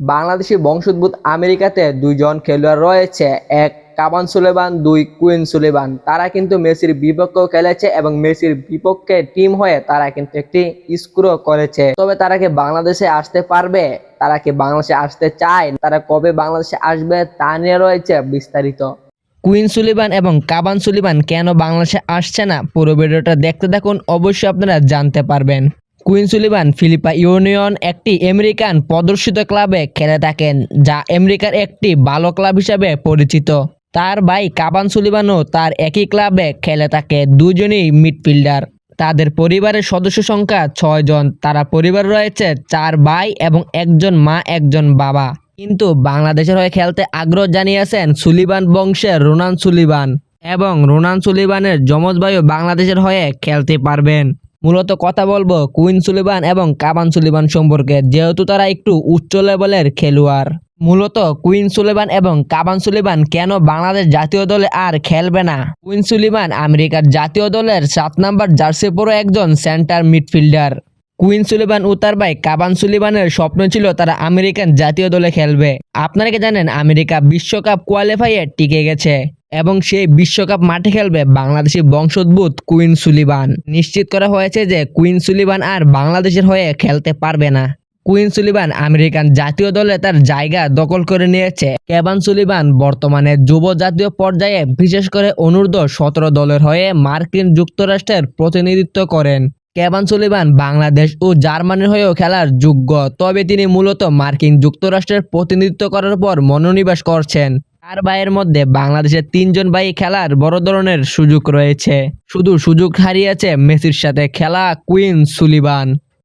বাংলাদেশি বংশোদ্ভূত আমেরিকাতে দুইজন খেলোয়াড় রয়েছে, এক কাবান সুলেবান দুই কুইন সুলেবান তারা কিন্তু মেসির বিপক্ষেও খেলেছে এবং মেসির বিপক্ষে টিম হয়ে তারা কিন্তু একটি স্কোরও করেছে। তবে তারা কি বাংলাদেশে আসতে পারবে? তারা কি বাংলাদেশে আসতে চায়? তারা কবে বাংলাদেশে আসবে তা নিয়ে রয়েছে বিস্তারিত। কুইন সুলিবান এবং কাবান সুলিবান কেন বাংলাদেশে আসছে না? পুরো ভিডিওটা দেখতে থাকুন, অবশ্যই আপনারা জানতে পারবেন। কুইন সুলিবান ফিলিপা ইউনিয়ন একটি আমেরিকান প্রদর্শিত ক্লাবে খেলে থাকেন, যা আমেরিকার একটি ভালো ক্লাব হিসাবে পরিচিত। তার ভাই কাবান সুলিবানও তার একই ক্লাবে খেলে থাকে, দুজনেই মিডফিল্ডার। তাদের পরিবারের সদস্য সংখ্যা ছয় জন, তারা পরিবার রয়েছে চার ভাই এবং একজন মা, একজন বাবা। কিন্তু বাংলাদেশের হয়ে খেলতে আগ্রহ জানিয়েছেন সুলিবান বংশের রোনান সুলিবান এবং রোনান সুলিবানের যমজ ভাইও বাংলাদেশের হয়ে খেলতে পারবেন। মূলত কথা বলব কুইন সুলিবান এবং কাবান সুলিবান সম্পর্কে, যেহেতু তারা একটু উচ্চ লেভেলের খেলোয়াড়। মূলত কুইন সুলিবান এবং কাবান সুলিবান কেন বাংলাদেশ জাতীয় দলে আর খেলবে না? কুইন সুলিবান আমেরিকার জাতীয় দলের সাত নাম্বার জার্সি পরো একজন সেন্টার মিডফিল্ডার। কুইন সুলিবান ও তার ভাই কাবান সুলিবানের স্বপ্ন ছিল তারা আমেরিকান জাতীয় দলে খেলবে। আপনারা কি জানেন আমেরিকা বিশ্বকাপ কোয়ালিফাইয়ে টিকে গেছে? এবং সেই বিশ্বকাপ মাঠে খেলবে বাংলাদেশি বংশোদ্ভূত কুইন সুলিবান নিশ্চিত করা হয়েছে যে কুইন সুলিবান আর বাংলাদেশের হয়ে খেলতে পারবে না। কুইন সুলিবান আমেরিকান জাতীয় দলে তার জায়গা দখল করে নিয়েছে। কেবান সুলিবান বর্তমানে যুব জাতীয় পর্যায়ে বিশেষ করে অনূর্ধ্ব সতেরো দলের হয়ে মার্কিন যুক্তরাষ্ট্রের প্রতিনিধিত্ব করেন। কেবান সুলিবান বাংলাদেশ ও জার্মানির হয়েও খেলার যোগ্য, তবে তিনি মূলত মার্কিন যুক্তরাষ্ট্রের প্রতিনিধিত্ব করার পর মনোনিবেশ করছেন। চার ভাইয়ের মধ্যে বাংলাদেশের তিনজন ভাই খেলার বড় ধরনের সুযোগ রয়েছে। শুধু সুযোগ হারিয়েছে মেসির সাথে খেলা কুইন সুলিবান